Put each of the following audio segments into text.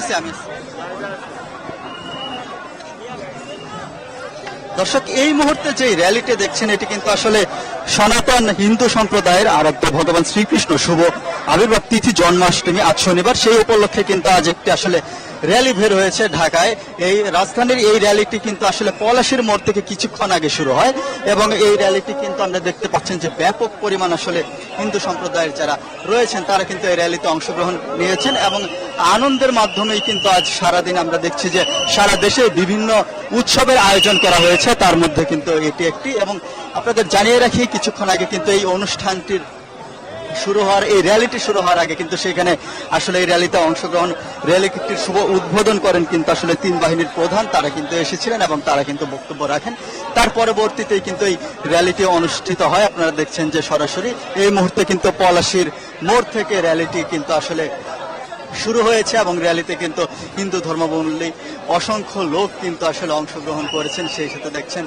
আমি আমি। দর্শক, এই মুহূর্তে যে র্যালিটি দেখছেন, এটি কিন্তু আসলে সনাতন হিন্দু সম্প্রদায়ের আরাধ্য ভগবান শ্রীকৃষ্ণ শুভ আবির্ভাব তিথি জন্মাষ্টমী আজ শনিবার। সেই উপলক্ষে কিন্তু আজ একটি আসলে র্যালি বের হয়েছে ঢাকায়। এই রাজধানীর এই র্যালিটি কিন্তু আসলে পলাশির মোড় থেকে কিছুক্ষণ আগে শুরু হয় এবং এই র্যালিটি কিন্তু আমরা দেখতে পাচ্ছেন যে ব্যাপক পরিমাণ আসলে হিন্দু সম্প্রদায়ের যারা রয়েছেন, তারা কিন্তু এই র্যালিতে অংশগ্রহণ নিয়েছেন এবং আনন্দের মাধ্যমেই কিন্তু আজ সারাদিন আমরা দেখছি যে সারা দেশে বিভিন্ন উৎসবের আয়োজন করা হয়েছে। তার মধ্যে কিন্তু এটি একটি এবং আপনাদের জানিয়ে রাখি, কিছুক্ষণ আগে কিন্তু এই অনুষ্ঠানটির শুরু হওয়ার, এই র্যালিটি শুরু হওয়ার আগে কিন্তু সেখানে আসলে এই র্যালিতে অংশগ্রহণ র্যালিটির শুভ উদ্বোধন করেন কিন্তু আসলে তিন বাহিনীর প্রধান। তারা কিন্তু এসেছিলেন এবং তারা কিন্তু বক্তব্য রাখেন। তার পরবর্তীতে কিন্তু এই র্যালিটি অনুষ্ঠিত হয়। আপনারা দেখছেন যে সরাসরি এই মুহূর্তে কিন্তু পলাশির মোড় থেকে র্যালিটি কিন্তু আসলে শুরু হয়েছে এবং র্যালিতে কিন্তু হিন্দু ধর্মাবলম্বী অসংখ্য লোক কিন্তু আসলে অংশগ্রহণ করেছেন। সেই সাথে দেখছেন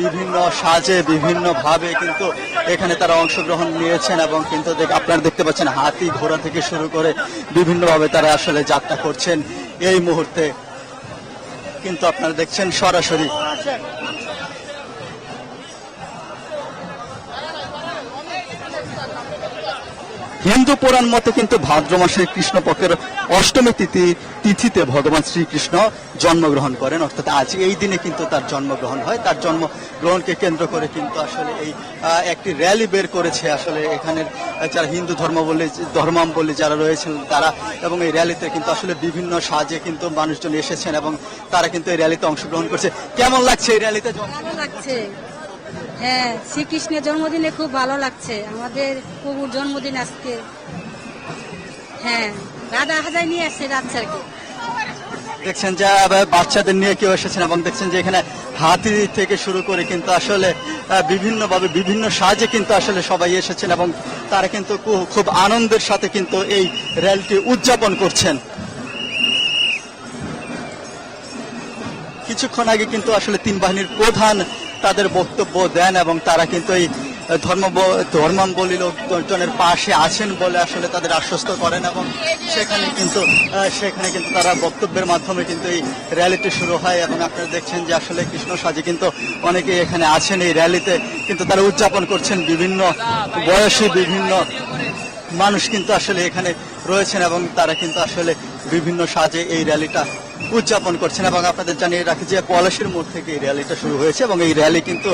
বিভিন্ন সাজে, বিভিন্ন ভাবে কিন্তু এখানে তারা অংশগ্রহণ নিয়েছেন এবং কিন্তু আপনারা দেখতে পাচ্ছেন হাতি ঘোড়া থেকে শুরু করে বিভিন্নভাবে তারা আসলে যাত্রা করছেন। এই মুহূর্তে কিন্তু আপনারা দেখছেন সরাসরি হিন্দু পুরাণ মতে কিন্তু ভাদ্র মাসের কৃষ্ণপক্ষের অষ্টমী তিথি, তিথিতে ভগবান শ্রীকৃষ্ণ জন্মগ্রহণ করেন। অর্থাৎ আজ এই দিনে কিন্তু তার জন্মগ্রহণ হয়। তার জন্মগ্রহণকে কেন্দ্র করে কিন্তু আসলে এই একটি র্যালি বের করেছে আসলে এখানের যারা হিন্দু ধর্মাবলী ধর্মাবলী যারা রয়েছেন তারা। এবং এই র্যালিতে কিন্তু আসলে বিভিন্ন সাজে কিন্তু মানুষজন এসেছেন এবং তারা কিন্তু এই র্যালিতে অংশগ্রহণ করছে। কেমন লাগছে এই র্যালিতে লাগছে। হ্যাঁ শ্রীকৃষ্ণের জন্মদিনে খুব ভালো লাগছে। আমাদের প্রভুর জন্মদিন আজকে। হ্যাঁ রাধা হাজাই নিয়ে আসছে রাজ্জাকে দেখছেন যে বাচ্চাদের নিয়ে কেউ এসেছেন এবং দেখছেন যে এখানে হাতি থেকে শুরু করে কিন্তু আসলে বিভিন্ন ভাবে বিভিন্ন সাজে কিন্তু আসলে সবাই এসেছেন এবং তারা কিন্তু খুব আনন্দের সাথে কিন্তু এই র্যালিটি উদযাপন করছেন। কিছুক্ষণ আগে কিন্তু আসলে তিন বাহিনীর প্রধান তাদের বক্তব্য দেন এবং তারা কিন্তু এই ধর্ম ধর্মাবলী লোকজনের পাশে আছেন বলে আসলে তাদের আশ্বস্ত করেন এবং সেখানে কিন্তু সেখানে কিন্তু তারা বক্তব্যের মাধ্যমে কিন্তু এই র্যালিটি শুরু হয় এবং আপনারা দেখছেন যে আসলে কৃষ্ণ সাজে কিন্তু অনেকেই এখানে আছেন এই র্যালিতে কিন্তু তারা উদযাপন করছেন বিভিন্ন বয়সী বিভিন্ন মানুষ কিন্তু আসলে এখানে রয়েছেন এবং তারা কিন্তু আসলে বিভিন্ন সাজে এই র্যালিটা উদযাপন করছেন এবং আপনাদের জানিয়ে রাখি যে পলাশির মোড় থেকে এই র্যালিটা শুরু হয়েছে এবং এই র্যালি কিন্তু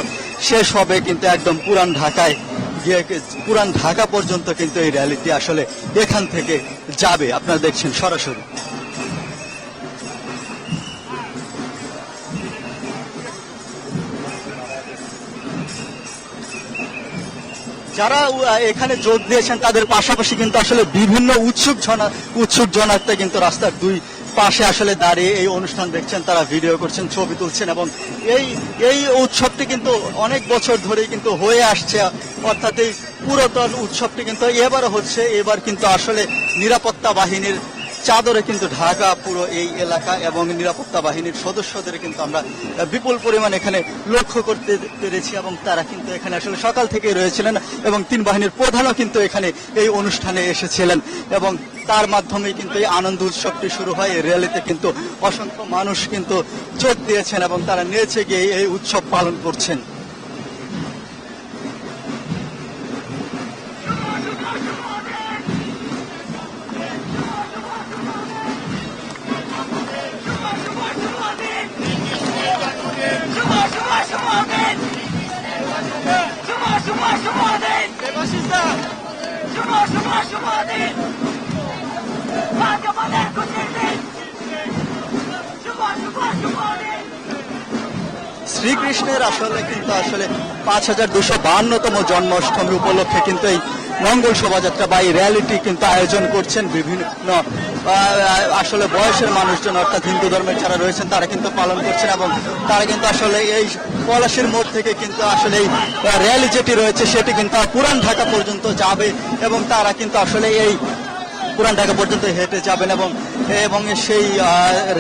শেষ হবে কিন্তু একদম পুরান ঢাকায় গিয়ে পুরান ঢাকা পর্যন্ত কিন্তু এই র্যালিটি আসলে এখান থেকে যাবে। আপনারা দেখছেন সরাসরি। যারা এখানে যোগ দিয়েছেন তাদের পাশাপাশি কিন্তু আসলে বিভিন্ন উৎসুক জনা উৎসুক জনার্থে কিন্তু রাস্তার দুই পাশে আসলে দাঁড়িয়ে এই অনুষ্ঠান দেখছেন, তারা ভিডিও করছেন, ছবি তুলছেন এবং এই এই উৎসবটি কিন্তু অনেক বছর ধরেই কিন্তু হয়ে আসছে। অর্থাৎ এই পুরাতন উৎসবটি কিন্তু এবারও হচ্ছে, এবার কিন্তু আসলে নিরাপত্তা বাহিনীর চাদরে কিন্তু ঢাকা পুরো এই এলাকা এবং নিরাপত্তা বাহিনীর সদস্যদের কিন্তু আমরা বিপুল পরিমাণ এখানে লক্ষ্য করতে পেরেছি এবং তারা কিন্তু এখানে আসলে সকাল থেকেই রয়েছিলেন এবং তিন বাহিনীর প্রধানও কিন্তু এখানে এই অনুষ্ঠানে এসেছিলেন এবং তার মাধ্যমে কিন্তু এই আনন্দ উৎসবটি শুরু হয়। এই র্যালিতে কিন্তু অসংখ্য মানুষ কিন্তু যোগ দিয়েছেন এবং তারা নিয়েছে গিয়ে এই উৎসব পালন করছেন। শ্রীকৃষ্ণের আসলে কিন্তু আসলে পাঁচ হাজার দুশো বাহান্নতম জন্মাষ্টমী উপলক্ষে কিন্তু এই মঙ্গল শোভাযাত্রা বা এই র্যালিটি কিন্তু আয়োজন করছেন বিভিন্ন আসলে বয়সের মানুষজন, অর্থাৎ হিন্দু ধর্মের যারা রয়েছেন, তারা কিন্তু পালন করছেন এবং তারা কিন্তু আসলে এই পলাশির মোড় থেকে কিন্তু আসলে এই র্যালি যেটি রয়েছে, সেটি কিন্তু পুরান ঢাকা পর্যন্ত যাবে এবং তারা কিন্তু আসলে এই পুরান ঢাকা পর্যন্ত হেঁটে যাবেন এবং এবং সেই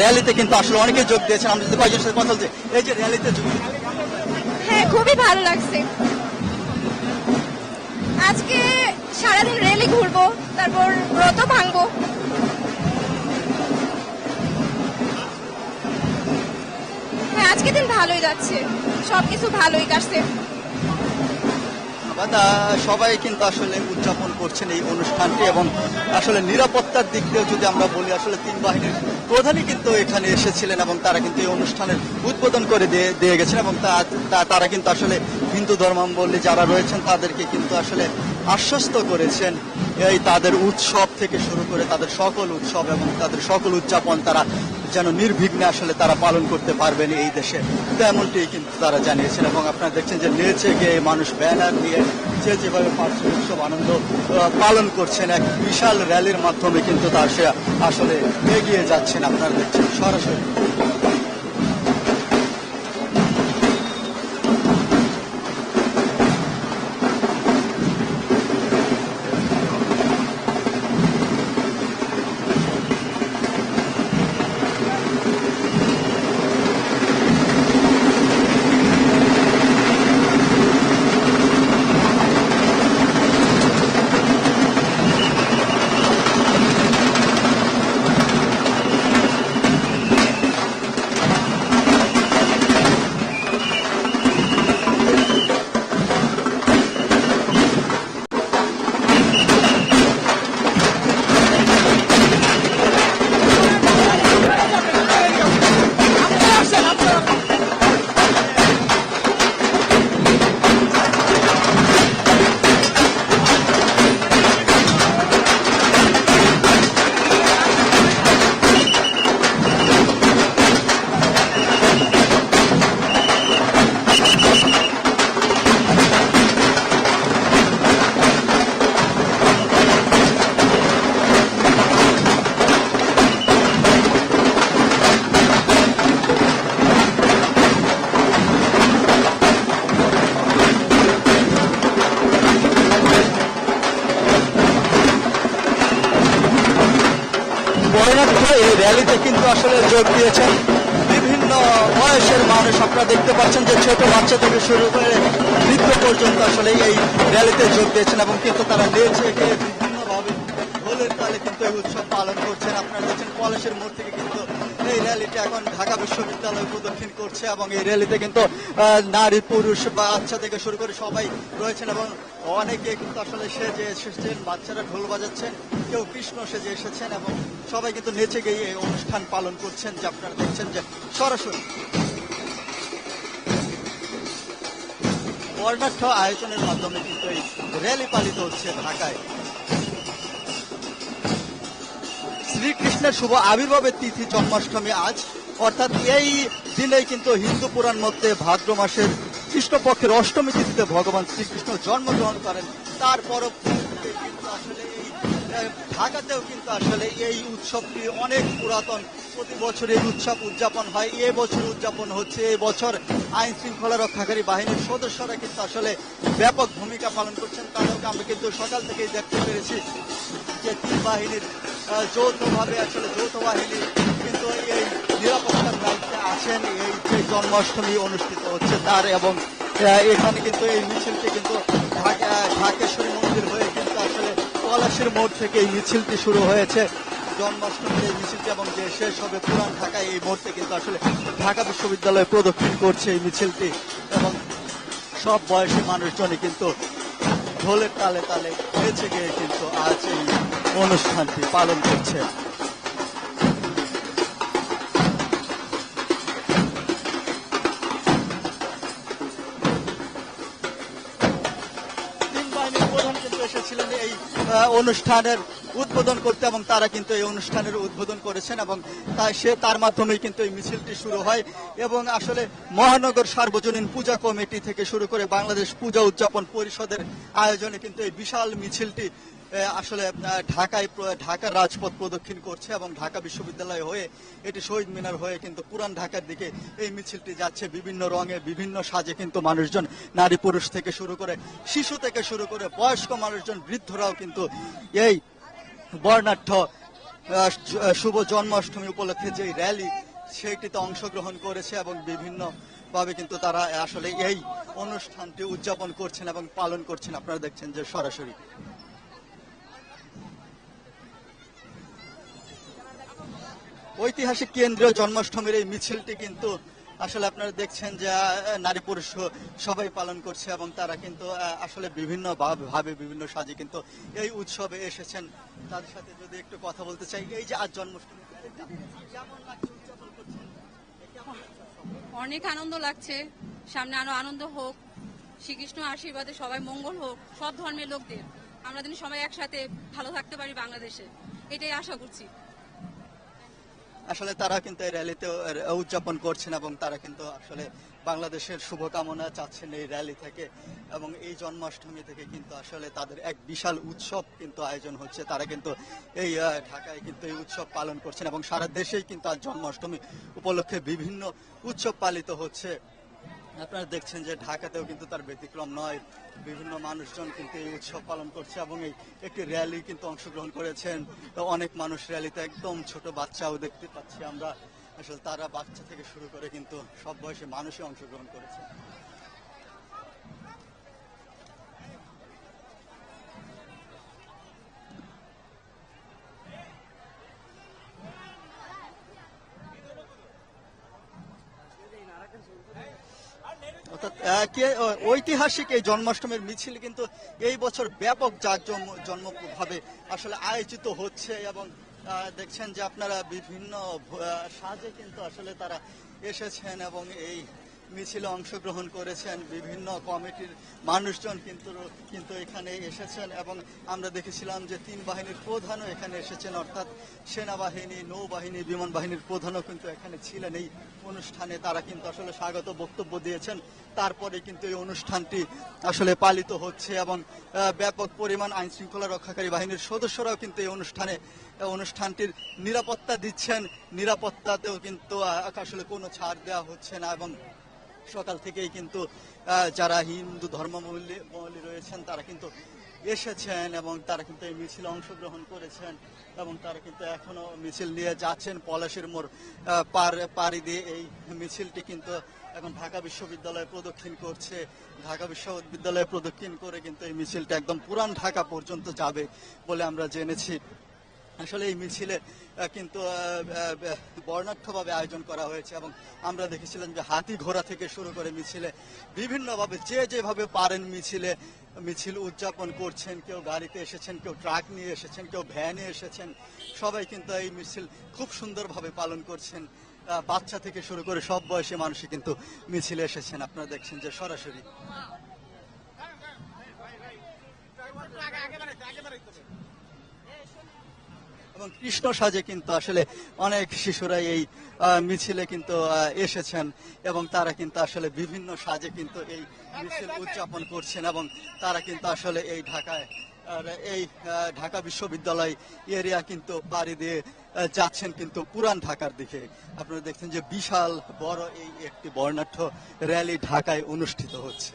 র্যালিতে কিন্তু আসলে অনেকে যোগ দিয়েছেন। আমরা যদি কয়েকজনের সাথে কথা বলছি এই যে র্যালিতে যোগ হ্যাঁ খুবই ভালো লাগছে। আজকে সারাদিন রেলি ঘুরবো, তারপর ব্রত ভাঙবো। আজকে দিন ভালোই যাচ্ছে সবকিছু ভালোই কাটছে। সবাই কিন্তু আসলে উদযাপন করছেন এই অনুষ্ঠানটি এবং আসলে নিরাপত্তার দিক দিয়ে যদি আমরা বলি, আসলে তিন বাহিনীর প্রধানই কিন্তু এখানে এসেছিলেন এবং তারা কিন্তু এই অনুষ্ঠানের উদ্বোধন করে দিয়ে দিয়ে গেছেন এবং তারা কিন্তু আসলে হিন্দু ধর্মাবলম্বী যারা রয়েছেন তাদেরকে কিন্তু আসলে আশ্বস্ত করেছেন এই তাদের উৎসব থেকে শুরু করে তাদের সকল উৎসব এবং তাদের সকল উদযাপন তারা যেন নির্বিঘ্নে আসলে তারা পালন করতে পারবেন এই দেশে। তেমনটি কিন্তু তারা জানিয়েছেন এবং আপনারা দেখছেন যে নেচে গিয়ে মানুষ ব্যানার নিয়ে যে যেভাবে পার্শ্ব উৎসব আনন্দ পালন করছেন, এক বিশাল র্যালির মাধ্যমে কিন্তু তার সে আসলে এগিয়ে যাচ্ছেন। আপনারা দেখছেন সরাসরি। পালন করছেন। আপনারা দেখছেন পলাশের মোড় থেকে কিন্তু এই র্যালিটা এখন ঢাকা বিশ্ববিদ্যালয় প্রদক্ষিণ করছে এবং এই র্যালিতে কিন্তু নারী, পুরুষ, বাচ্চা থেকে শুরু করে সবাই রয়েছেন এবং অনেকে কিন্তু আসলে সেজে এসেছেন, বাচ্চারা ঢোল বাজাচ্ছেন, কেউ কৃষ্ণ সেজে এসেছেন এবং সবাই কিন্তু নেচে গিয়ে এই অনুষ্ঠান পালন করছেন যে আপনারা দেখছেন যে সরাসরি বর্ণাঢ্য আয়োজনের মাধ্যমে কিন্তু এই র্যালি পালিত হচ্ছে ঢাকায়। শ্রীকৃষ্ণের শুভ আবির্ভাবের তিথি জন্মাষ্টমী আজ। অর্থাৎ এই দিনেই কিন্তু হিন্দু পুরাণ মধ্যে ভাদ্র মাসের কৃষ্ণপক্ষের অষ্টমী তিথিতে ভগবান শ্রীকৃষ্ণ জন্মগ্রহণ করেন। তার পরব কিন্তু আসলে ঢাকাতেও কিন্তু আসলে এই উৎসবটি অনেক পুরাতন। প্রতি বছর এই উৎসব উদযাপন হয়। এ বছর উদযাপন হচ্ছে। এ বছর আইন শৃঙ্খলা রক্ষাকারী বাহিনীর সদস্যরা কিন্তু আসলে ব্যাপক ভূমিকা পালন করছেন। তাদেরকে আমরা কিন্তু সকাল থেকেই দেখতে পেরেছি যে তিন বাহিনীর যৌথভাবে আসলে যৌথ বাহিনী কিন্তু এই নিরাপত্তার দায়িত্বে আছেন এই যে জন্মাষ্টমী অনুষ্ঠিত হচ্ছে তার এবং এখানে কিন্তু এই মিছিলটি কিন্তু ঢাকা ঢাকেশ্বরী মন্দির হয়ে কিন্তু আসলে পলাশের মোড় থেকে এই মিছিলটি শুরু হয়েছে। জন্মাষ্টমীর এই মিছিলটি এবং যে শেষ হবে পুরান ঢাকায় এই মুহূর্তে কিন্তু আসলে ঢাকা বিশ্ববিদ্যালয়ে প্রদক্ষিণ করছে এই মিছিলটি এবং সব বয়সী মানুষজনই কিন্তু ঢোলের তালে তালে বেঁচে গিয়ে কিন্তু আজ এই অনুষ্ঠানটি পালন করছে। অনুষ্ঠানের উদ্বোধন করতে এবং তারা কিন্তু এই অনুষ্ঠানের উদ্বোধন করেছেন এবং তাই সে, তার মাধ্যমেই কিন্তু এই মিছিলটি শুরু হয় এবং আসলে মহানগর সার্বজনীন পূজা কমিটি থেকে শুরু করে বাংলাদেশ পূজা উদযাপন পরিষদের আয়োজনে কিন্তু এই বিশাল মিছিলটি আসলে ঢাকায় ঢাকার রাজপথ প্রদক্ষিণ করছে এবং ঢাকা বিশ্ববিদ্যালয় হয়ে এটি শহীদ মিনার হয়ে কিন্তু পুরান ঢাকার দিকে এই মিছিলটি যাচ্ছে। বিভিন্ন রঙে বিভিন্ন সাজে কিন্তু মানুষজন, নারী পুরুষ থেকে শুরু করে শিশু থেকে শুরু করে বয়স্ক মানুষজন, বৃদ্ধরাও কিন্তু এই বর্ণাঢ্য শুভ জন্মাষ্টমী উপলক্ষে যে র্যালি, সেইটিতে অংশগ্রহণ করেছে এবং বিভিন্ন ভাবে কিন্তু তারা আসলে এই অনুষ্ঠানটি উদযাপন করছেন এবং পালন করছেন। আপনারা দেখছেন যে সরাসরি। ঐতিহাসিক কেন্দ্রীয় জন্মাষ্টমীর এই মিছিলটি কিন্তু আসলে আপনারা দেখছেন যে নারী পুরুষ সবাই পালন করছে এবং তারা কিন্তু আসলে বিভিন্ন ভাব- বিভিন্ন সাজে কিন্তু এই উৎসবে এসেছেন। তাদের সাথে যদি একটু কথা বলতে চাই, এই যে আজ জন্মাষ্টমী অনেক আনন্দ লাগছে। সামনে আরও আনন্দ হোক। শ্রীকৃষ্ণ আশীর্বাদে সবাই মঙ্গল হোক, সব ধর্মের লোকদের। আমরা যেন সবাই একসাথে ভালো থাকতে পারি বাংলাদেশে। এটাই আশা করছি। আসলে তারা কিন্তু এই র্যালিতে উদযাপন করছেন এবং তারা কিন্তু আসলে বাংলাদেশের শুভকামনা চাচ্ছেন এই র্যালি থেকে এবং এই জন্মাষ্টমী থেকে কিন্তু আসলে তাদের এক বিশাল উৎসব কিন্তু আয়োজন হচ্ছে। তারা কিন্তু এই ঢাকায় কিন্তু এই উৎসব পালন করছেন এবং সারা দেশেই কিন্তু আজ জন্মাষ্টমী উপলক্ষে বিভিন্ন উৎসব পালিত হচ্ছে। আপনারা দেখছেন যে ঢাকাতেও কিন্তু তার ব্যতিক্রম নয়। বিভিন্ন মানুষজন কিন্তু এই উৎসব পালন করছে এবং এই একটি র্যালি কিন্তু অংশগ্রহণ করেছেন। অনেক মানুষ র্যালিতে একদম ছোট বাচ্চাও দেখতে পাচ্ছি আমরা। আসলে তারা বাচ্চা থেকে শুরু করে কিন্তু সব বয়সে মানুষই অংশগ্রহণ করেছে। ঐতিহাসিক এই জন্মাষ্টমীর মিছিল কিন্তু এই বছর ব্যাপক জাঁকজমভাবে আসলে আয়োজিত হচ্ছে এবং দেখছেন যে আপনারা বিভিন্ন সাজে কিন্তু আসলে তারা এসেছেন এবং এই মিছিলে অংশগ্রহণ করেছেন, বিভিন্ন কমিটির মানুষজন কিন্তু কিন্তু এখানে এসেছেন এবং আমরা দেখেছিলাম যে তিন বাহিনীর প্রধানও এখানে এসেছেন, অর্থাৎ সেনাবাহিনী, নৌবাহিনী, বিমান বাহিনীর প্রধানও কিন্তু এখানে ছিলেন। এই অনুষ্ঠানে তারা কিন্তু আসলে স্বাগত বক্তব্য দিয়েছেন। তারপরে কিন্তু এই অনুষ্ঠানটি আসলে পালিত হচ্ছে এবং ব্যাপক পরিমাণ আইন শৃঙ্খলা রক্ষাকারী বাহিনীর সদস্যরাও কিন্তু এই অনুষ্ঠানে অনুষ্ঠানটির নিরাপত্তা দিচ্ছেন। নিরাপত্তাতেও কিন্তু আসলে কোনো ছাড় দেওয়া হচ্ছে না এবং সকাল থেকেই কিন্তু যারা হিন্দু ধর্মাবলম্বী বলী রয়েছেন, তারা কিন্তু এসেছেন এবং তারা কিন্তু এই মিছিলে অংশগ্রহণ করেছেন এবং তারা কিন্তু এখনও মিছিল নিয়ে যাচ্ছেন পলাশের মোড় পার, পাড়ি দিয়ে। এই মিছিলটি কিন্তু এখন ঢাকা বিশ্ববিদ্যালয়ে প্রদক্ষিণ করছে। ঢাকা বিশ্ববিদ্যালয়ে প্রদক্ষিণ করে কিন্তু এই মিছিলটা একদম পুরান ঢাকা পর্যন্ত যাবে বলে আমরা জেনেছি। আসলে এই মিছিলে কিন্তু বর্ণাঢ্যভাবে আয়োজন করা হয়েছে এবং আমরা দেখেছিলাম যে হাতি ঘোড়া থেকে শুরু করে মিছিলে বিভিন্নভাবে যে যেভাবে পারেন মিছিলে মিছিল উদযাপন করছেন কেউ গাড়িতে এসেছেন কেউ ট্রাক নিয়ে এসেছেন কেউ ভ্যানে এসেছেন সবাই কিন্তু এই মিছিল খুব সুন্দরভাবে পালন করছেন বাচ্চা থেকে শুরু করে সব বয়সী মানুষই কিন্তু মিছিলে এসেছেন আপনারা দেখছেন যে সরাসরি এবং কৃষ্ণ সাজে কিন্তু আসলে অনেক শিশুরা এই মিছিলে কিন্তু এসেছেন এবং তারা কিন্তু আসলে বিভিন্ন সাজে কিন্তু এই মিছিল উদযাপন করছেন এবং তারা কিন্তু আসলে এই ঢাকায়, আর এই ঢাকা বিশ্ববিদ্যালয় এরিয়া কিন্তু পাড়ি দিয়ে যাচ্ছেন কিন্তু পুরান ঢাকার দিকে। আপনারা দেখছেন যে বিশাল বড় এই একটি বর্ণাঢ্য র্যালি ঢাকায় অনুষ্ঠিত হচ্ছে।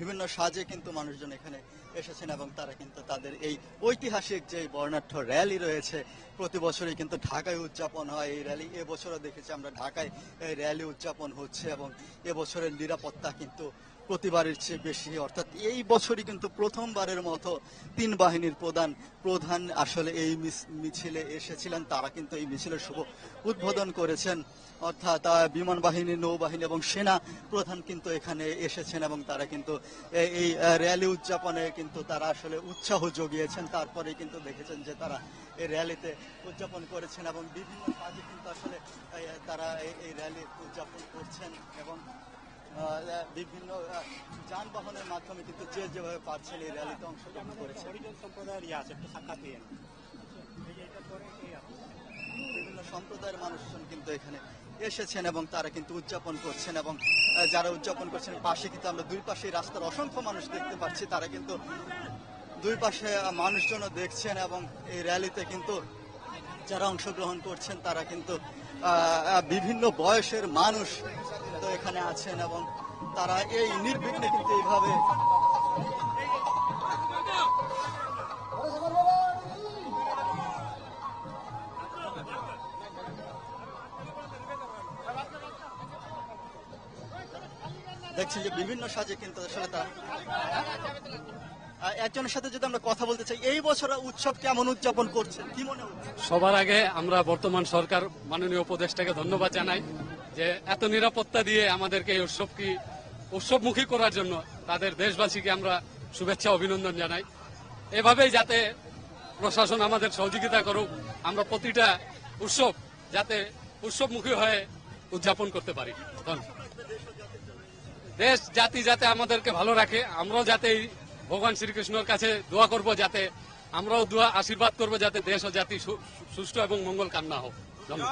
বিভিন্ন সাজে কিন্তু মানুষজন এখানে এসেছেন এবং তারা কিন্তু তাদের এই ঐতিহাসিক যে বর্ণাঢ্য র্যালি রয়েছে, প্রতি বছরই কিন্তু ঢাকায় উদযাপন হয় এই র্যালি। এবছরও দেখেছি আমরা ঢাকায় এই র্যালি উদযাপন হচ্ছে এবং এবছরের নিরাপত্তা কিন্তু প্রতিবারের চেয়ে বেশি, অর্থাৎ এই বছরই কিন্তু প্রথমবারের মতো তিন বাহিনীর প্রধান প্রধান আসলে এই মিছিলে এসেছিলেন। তারা কিন্তু এই মিছিলের শুভ উদ্বোধন করেছেন। অর্থাৎ বিমান বাহিনী, নৌবাহিনী এবং সেনা প্রধান কিন্তু এখানে এসেছেন এবং তারা কিন্তু এই র্যালি উদযাপনে কিন্তু তারা আসলে উৎসাহ জগিয়েছেন। তারপরে কিন্তু দেখেছেন যে তারা এই র্যালিতে উদযাপন করেছেন এবং বিভিন্ন কাজে কিন্তু আসলে তারা এই- র্যালি উদযাপন করছেন এবং বিভিন্ন যানবাহনের মাধ্যমে কিন্তু যে যেভাবে পারছেন এই র্যালিতে অংশগ্রহণ হরিজন সম্প্রদায়ের ইয়ে আছে একটু সাক্ষাৎ দিয়ে। বিভিন্ন সম্প্রদায়ের মানুষজন কিন্তু এখানে এসেছেন এবং তারা কিন্তু উদযাপন করছেন এবং যারা উদযাপন করছেন পাশে কিন্তু আমরা দুই পাশে রাস্তার অসংখ্য মানুষ দেখতে পাচ্ছি তারা কিন্তু দুই পাশে মানুষজনও দেখছেন এবং এই র্যালিতে কিন্তু যারা অংশগ্রহণ করছেন তারা কিন্তু বিভিন্ন বয়সের মানুষ কিন্তু এখানে আছেন এবং তারা এই নির্বিঘ্নে কিন্তু এইভাবে দেখছেন যে বিভিন্ন সাজে কিন্তু আসলে তারা একজনের সাথে যদি আমরা কথা বলতে চাই, এই বছর উৎসব কেমন উদযাপন করছেন? কি মনে সবার আগে আমরা বর্তমান সরকার মাননীয় উপদেষ্টাকে ধন্যবাদ জানাই। যে এত নিরাপত্তা দিয়ে আমাদেরকে এই উৎসবকে উৎসবমুখী করার জন্য তাদের দেশবাসীকে আমরা শুভেচ্ছা, অভিনন্দন জানাই। এভাবেই যাতে প্রশাসন আমাদের সহযোগিতা করুক, আমরা প্রতিটা উৎসব যাতে উৎসবমুখী হয়ে উদযাপন করতে পারি। দেশ, জাতি যাতে আমাদেরকে ভালো রাখে, আমরাও যাতে ভগবান শ্রীকৃষ্ণের কাছে দোয়া করব যাতে আমরাও দোয়া আশীর্বাদ করব যাতে দেশ ও জাতি সুষ্ঠু এবং মঙ্গল কান্না হোক। ধন্যবাদ।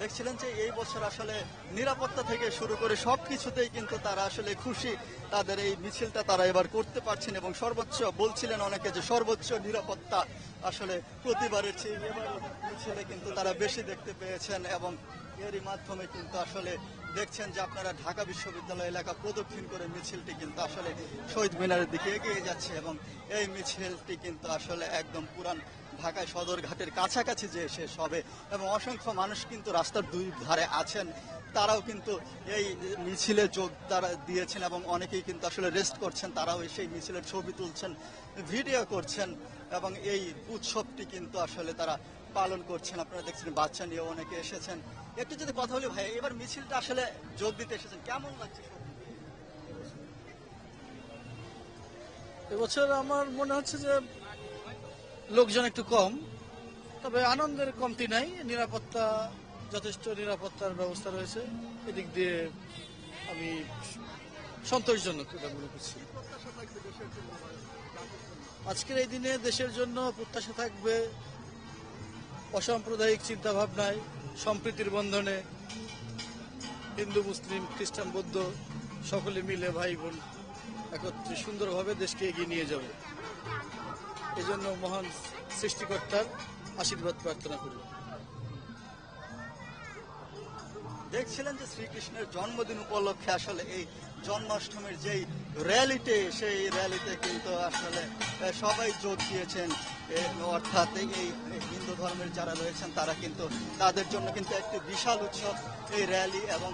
দেখছিলেন যে এই বছর আসলে নিরাপত্তা থেকে শুরু করে সবকিছুতেই কিন্তু তারা আসলে খুশি। তাদের এই মিছিলটা তারা এবার করতে পারছেন এবং সর্বোচ্চ বলছিলেন অনেকে যে সর্বোচ্চ নিরাপত্তা আসলে প্রতিবারের চেয়ে এবার মিছিলে কিন্তু তারা বেশি দেখতে পেয়েছেন এবং এরই মাধ্যমে কিন্তু আসলে দেখছেন যে আপনারা ঢাকা বিশ্ববিদ্যালয় এলাকা প্রদক্ষিণ করে মিছিলটি কিন্তু আসলে শহীদ মিনারের দিকে এগিয়ে যাচ্ছে এবং এই মিছিলটি কিন্তু আসলে একদম পুরান ঢাকায় সদরঘাটের কাছাকাছি যে শেষ হবে এবং অসংখ্য মানুষ কিন্তু রাস্তার দুই ধারে আছেন। তারাও কিন্তু এই মিছিলে যোগ তারা দিয়েছেন এবং অনেকেই কিন্তু আসলে রেস্ট করছেন। তারাও সেই মিছিলের ছবি তুলছেন ভিডিও করছেন এবং এই উৎসবটি কিন্তু আসলে তারা পালন করছেন। আপনারা দেখছেন বাচ্চা নিয়ে অনেকে এসেছেন। একটু যদি কথা বলি ভাই, এবার মিছিলটা আসলে যোগ দিতে এসেছেন। কেমন লাগছে? এবছর আমার মনে হচ্ছে যে লোকজন একটু কম, তবে আনন্দের কমতি নাই। নিরাপত্তা, যথেষ্ট নিরাপত্তার ব্যবস্থা রয়েছে। এদিক দিয়ে আমি সন্তোষজনক এটা মনে করছি। আজকের এই দিনে দেশের জন্য প্রত্যাশা থাকবে অসাম্প্রদায়িক চিন্তা ভাবনায় সম্প্রীতির বন্ধনে। হিন্দু, মুসলিম, খ্রিস্টান, বৌদ্ধ সকলে মিলে ভাই বোন একত্রে সুন্দরভাবে দেশকে এগিয়ে নিয়ে যাব। এজন্য মহান সৃষ্টিকর্তার আশীর্বাদ প্রার্থনা করি দেখছিলেন যে শ্রীকৃষ্ণের জন্মদিন উপলক্ষে আসলে এই জন্মাষ্টমীর যেই র্যালিতে, সেই র্যালিতে কিন্তু আসলে সবাই যোগ দিয়েছেন। অর্থাৎ এই হিন্দু ধর্মের যারা রয়েছেন, তারা কিন্তু তাদের জন্য কিন্তু একটি বিশাল উৎসব। এই র্যালি এবং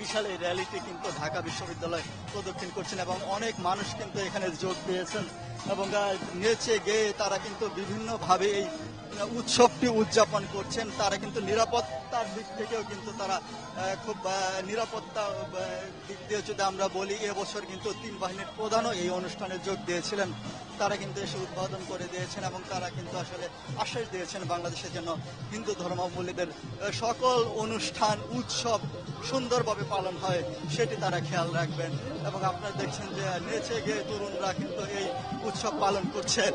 বিশাল এই র্যালিটি কিন্তু ঢাকা বিশ্ববিদ্যালয় প্রদক্ষিণ করছেন এবং অনেক মানুষ কিন্তু এখানে যোগ দিয়েছেন। এবং নেচে গেয়ে তারা কিন্তু বিভিন্নভাবে এই উৎসবটি উদযাপন করছেন, তারা কিন্তু নিরাপত্তার দিক থেকেও কিন্তু তারা খুব নিরাপত্তা দিক দিয়ে যদি আমরা বলি, এবছর কিন্তু তিন বাহিনীর প্রধানও এই অনুষ্ঠানে যোগ দিয়েছিলেন। তারা কিন্তু এসে উদ্বোধন করে দিয়েছেন এবং তারা কিন্তু আসলে আশ্বাস দিয়েছেন বাংলাদেশের জন্য হিন্দু ধর্মাবলীদের সকল অনুষ্ঠান, উৎসব সুন্দরভাবে পালন হয়, সেটি তারা খেয়াল রাখবেন। এবং আপনারা দেখছেন যে, নেচে গিয়ে তরুণরা কিন্তু এই উৎসব পালন করছেন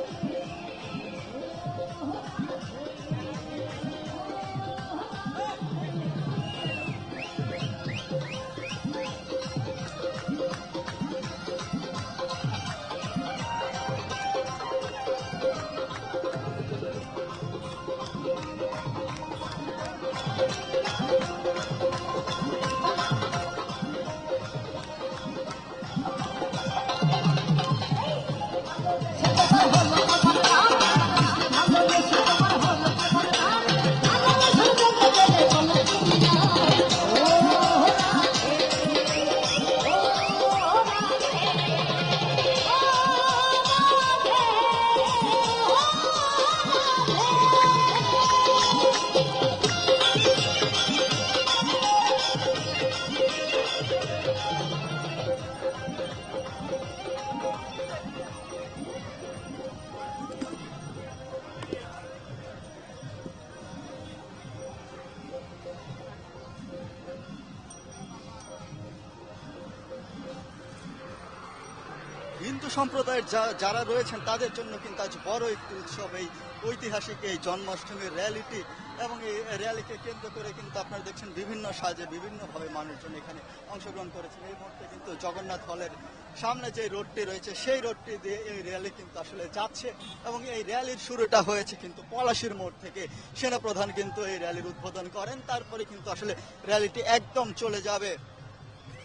যারা রয়েছেন, তাদের জন্য কিন্তু আজ বড় একটি উৎসব এই ঐতিহাসিক এই জন্মাষ্টমীর র্যালিটি এবং এই র্যালিকে কেন্দ্র করে কিন্তু আপনারা দেখছেন বিভিন্ন সাজে বিভিন্নভাবে মানুষজন এখানে অংশগ্রহণ করেছেন। এই মুহূর্তে কিন্তু জগন্নাথ হলের সামনে যে রোডটি রয়েছে, সেই রোডটি দিয়ে এই র্যালি কিন্তু আসলে যাচ্ছে এবং এই র্যালির শুরুটা হয়েছে কিন্তু পলাশির মোড় থেকে। সেনাপ্রধান কিন্তু এই র্যালির উদ্বোধন করেন, তারপরে কিন্তু আসলে র্যালিটি একদম চলে যাবে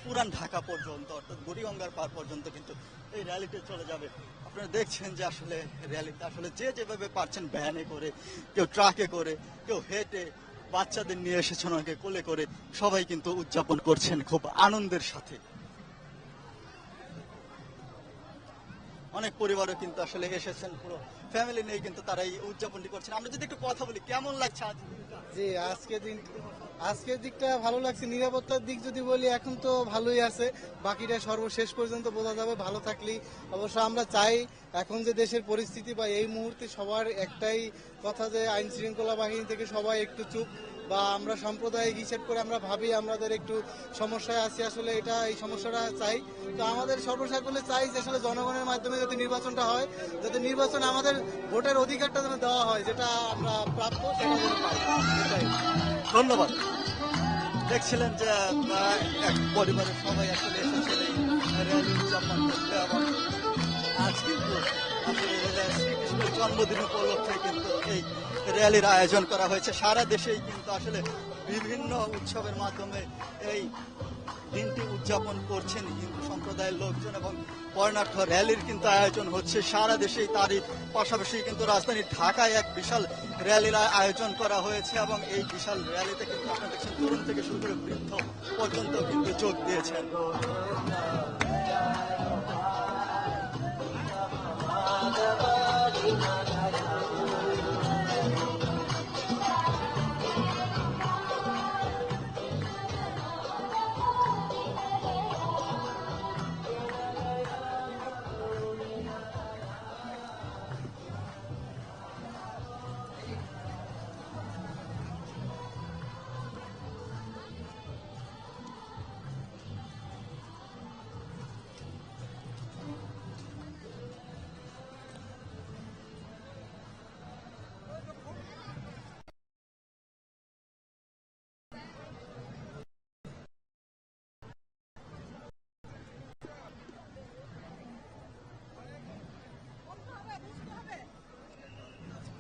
পুরান ঢাকা পর্যন্ত, অর্থাৎ বুড়িগঙ্গার পার পর্যন্ত কিন্তু এই র্যালিটি চলে যাবে। আপনারা দেখছেন যে আসলে র্যালিতে আসলে যে যেভাবে পারছেন ভ্যানে করে, কেউ ট্রাকে করে, কেউ হেঁটে বাচ্চাদের নিয়ে এসেছেন ওনাকে কোলে করে সবাই কিন্তু উদযাপন করছেন খুব আনন্দের সাথে। অনেক পরিবারও কিন্তু আসলে এসেছেন, পুরো ফ্যামিলি নিয়ে কিন্তু তারা এই উদযাপনটি করছেন। আমরা যদি একটু কথা বলি, কেমন লাগছে আজ? জি, আজকে দিন আজকের দিকটা ভালো লাগছে। নিরাপত্তার দিক যদি বলি, এখন তো ভালোই আছে। বাকিটা সর্বশেষ পর্যন্ত বোঝা যাবে। ভালো থাকলেই অবশ্য আমরা চাই এখন যে দেশের পরিস্থিতি বা এই মুহূর্তে সবার একটাই কথা যে আইন শৃঙ্খলা বাহিনী থেকে সবাই একটু চুপ বা আমরা সাম্প্রদায়িক হিসেব করে আমরা ভাবি আমাদের একটু সমস্যায় আছি, আসলে এটা এই সমস্যাটা চাই। তো আমাদের সর্বসাকলে চাই যে আসলে জনগণের মাধ্যমে যদি নির্বাচনটা হয়, যাতে নির্বাচন আমাদের ভোটের অধিকারটা যেন দেওয়া হয়, যেটা আমরা প্রাপ্য ধন্যবাদ। দেখছিলেন যে পরিবারের সবাই আসলে আসলে জন্মদিন উপলক্ষে কিন্তু এই র্যালির আয়োজন করা হয়েছে। সারা দেশেই কিন্তু আসলে বিভিন্ন উৎসবের মাধ্যমে এই দিনটি উদযাপন করছেন হিন্দু সম্প্রদায়ের লোকজন এবং বর্ণাঢ্য র্যালির কিন্তু আয়োজন হচ্ছে। সারা দেশেই তারই পাশাপাশি কিন্তু রাজধানী ঢাকায় এক বিশাল র্যালির আয়োজন করা হয়েছে এবং এই বিশাল র্যালিতে কিন্তু আপনারা দেখছেন, তরুণ থেকে শুরু করে বৃদ্ধ পর্যন্ত কিন্তু যোগ দিয়েছেন।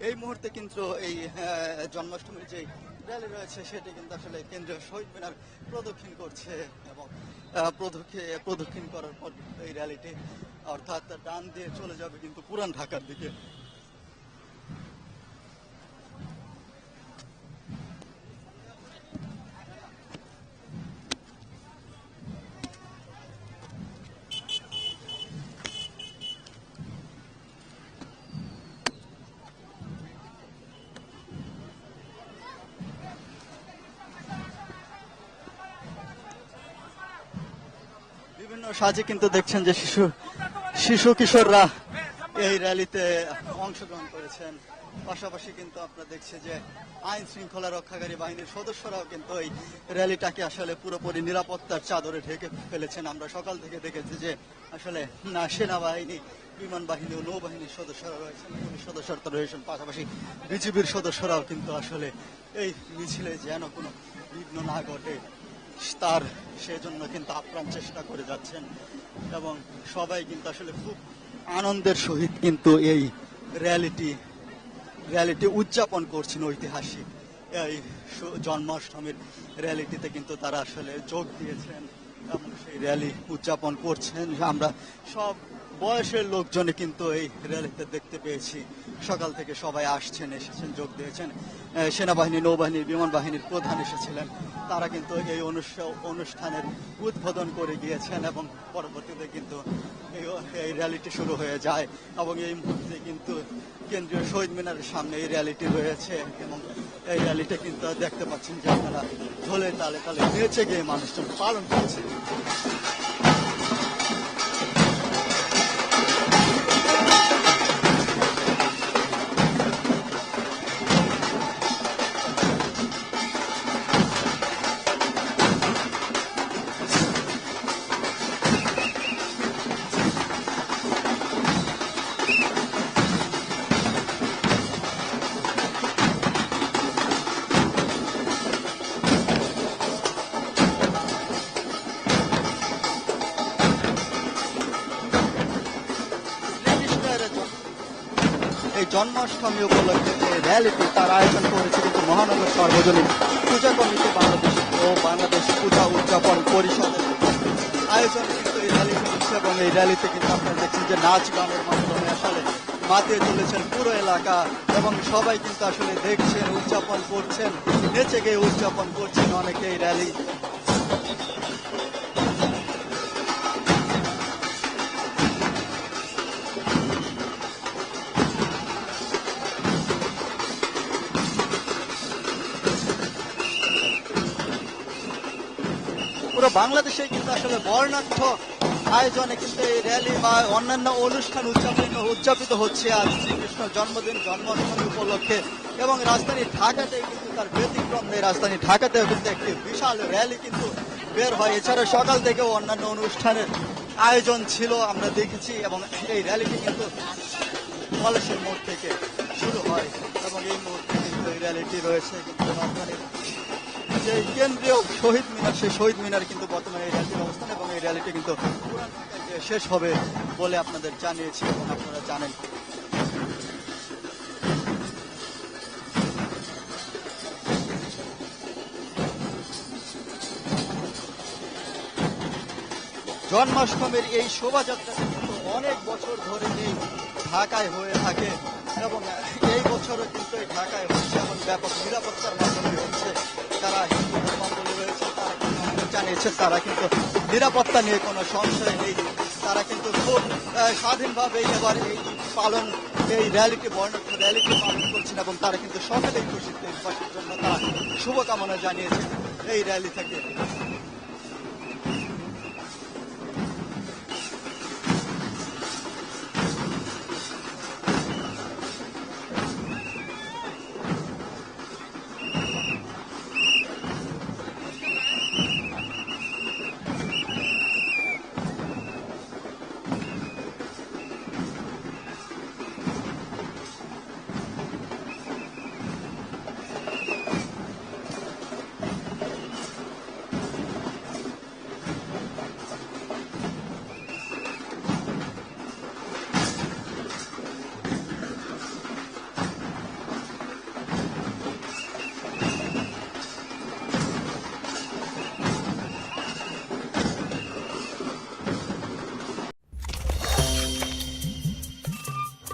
এই মুহূর্তে কিন্তু এই জন্মাষ্টমীর যে র্যালি রয়েছে, সেটি কিন্তু আসলে কেন্দ্রীয় শহীদ মিনার প্রদক্ষিণ করছে এবং প্রদক্ষিণ করার পর এই র্যালিটি অর্থাৎ ডান দিয়ে চলে যাবে কিন্তু পুরান ঢাকার দিকে। সাজে কিন্তু দেখছেন যে শিশু শিশু কিশোররা এই র্যালিতে অংশগ্রহণ করেছেন। পাশাপাশি কিন্তু আপনারা দেখছে যে আইন শৃঙ্খলা রক্ষাকারী বাহিনীর সদস্যরাও কিন্তু এই র্যালিটাকে আসলে পুরোপুরি নিরাপত্তার চাদরে ঢেকে ফেলেছেন। আমরা সকাল থেকে দেখেছি যে আসলে সেনাবাহিনী, বিমান বাহিনী ও নৌবাহিনীর সদস্যরা রয়েছেন, পুলিশ সদস্যরা তো রয়েছেন। পাশাপাশি বিজিবির সদস্যরাও কিন্তু আসলে এই মিছিলে যেন কোনো বিঘ্ন না ঘটে। তার সেজন্য কিন্তু আপ্রাণ চেষ্টা করে যাচ্ছেন এবং সবাই কিন্তু আসলে খুব আনন্দের সহিত কিন্তু এই র্যালিটি র্যালিটি উদযাপন করছেন ঐতিহাসিক এই জন্মাষ্টমীর র্যালিটিতে কিন্তু তারা আসলে যোগ দিয়েছেন এবং সেই র্যালি উদযাপন করছেন। আমরা সব বয়সের লোকজনে কিন্তু এই র্যালিতে দেখতে পেয়েছি। সকাল থেকে সবাই আসছেন, এসেছেন, যোগ দিয়েছেন। সেনাবাহিনী, নৌবাহিনী, বিমান বাহিনীর প্রধান এসেছিলেন। তারা কিন্তু এই অনুষ্ঠ- অনুষ্ঠানের উদ্বোধন করে গিয়েছেন এবং পরবর্তীতে কিন্তু এই- র্যালিটি শুরু হয়ে যায় এবং এই মুহূর্তে কিন্তু কেন্দ্রীয় শহীদ মিনারের সামনে এই র্যালিটি রয়েছে এবং এই র্যালিটা কিন্তু দেখতে পাচ্ছেন যে আপনারা ঢোলে তালে তালে নেচে গিয়ে মানুষজন পালন করছে জন্মাষ্টমী উপলক্ষে যে র্যালিটি তার আয়োজন করেছে কিন্তু মহানগর সর্বজনীন। পূজা কমিটি বাংলাদেশ ও বাংলাদেশ পূজা উদযাপন পরিষদের আয়োজন কিন্তু এই র্যালি হচ্ছে এবং এই র্যালিতে কিন্তু আপনারা দেখছেন যে নাচ গানের মাধ্যমে আসলে মাতিয়ে তুলেছেন পুরো এলাকা এবং সবাই কিন্তু আসলে দেখছেন, উদযাপন করছেন, নেচে গিয়ে উদযাপন করছেন অনেকেই র্যালি পুরো বাংলাদেশে কিন্তু আসলে বর্ণাঢ্য আয়োজনে কিন্তু এই র্যালি বা অন্যান্য অনুষ্ঠান উদযাপিত উদযাপিত হচ্ছে আজ শ্রীকৃষ্ণ জন্মদিন, জন্মাষ্টমী উপলক্ষে। এবং রাজধানী ঢাকাতে কিন্তু তার ব্যতিক্রম নেই। রাজধানী ঢাকাতেও কিন্তু একটি বিশাল র্যালি কিন্তু বের হয়। এছাড়া সকাল থেকেও অন্যান্য অনুষ্ঠানের আয়োজন ছিল, আমরা দেখেছি। এবং এই র্যালিটি কিন্তু পলাশের মোড় থেকে শুরু হয়। এবং এই মুহূর্তে কিন্তু এই র্যালিটি রয়েছে। কিন্তু রাজধানীর যে কেন্দ্রীয় শহীদ মিনার, সেই শহীদ মিনার বর্তমানে এই র্যালির অবস্থান এবং এই র্যালিটি কিন্তু শেষ হবে বলে আপনাদের জানিয়েছি এবং আপনারা জানেন। জন্মাষ্টমীর এই শোভাযাত্রা কিন্তু অনেক বছর ধরে এই ঢাকায় হয়ে থাকে এবং এই বছরও কিন্তু এই ঢাকায় হচ্ছে এমন ব্যাপক নিরাপত্তার মাধ্যমে হচ্ছে যারা হিন্দু ধর্মাবলী রয়েছে কিন্তু তারা কিন্তু নিরাপত্তা নিয়ে কোনো সংশয় নেই। তারা কিন্তু খুব স্বাধীনভাবে এবার এই পালন, এই র্যালিটি বর্ণাঢ্য র্যালিটি পালন করছেন এবং তারা কিন্তু সকলেই খুশি দেশবাসীর জন্য তারা শুভকামনা জানিয়েছেন এই র্যালি থেকে।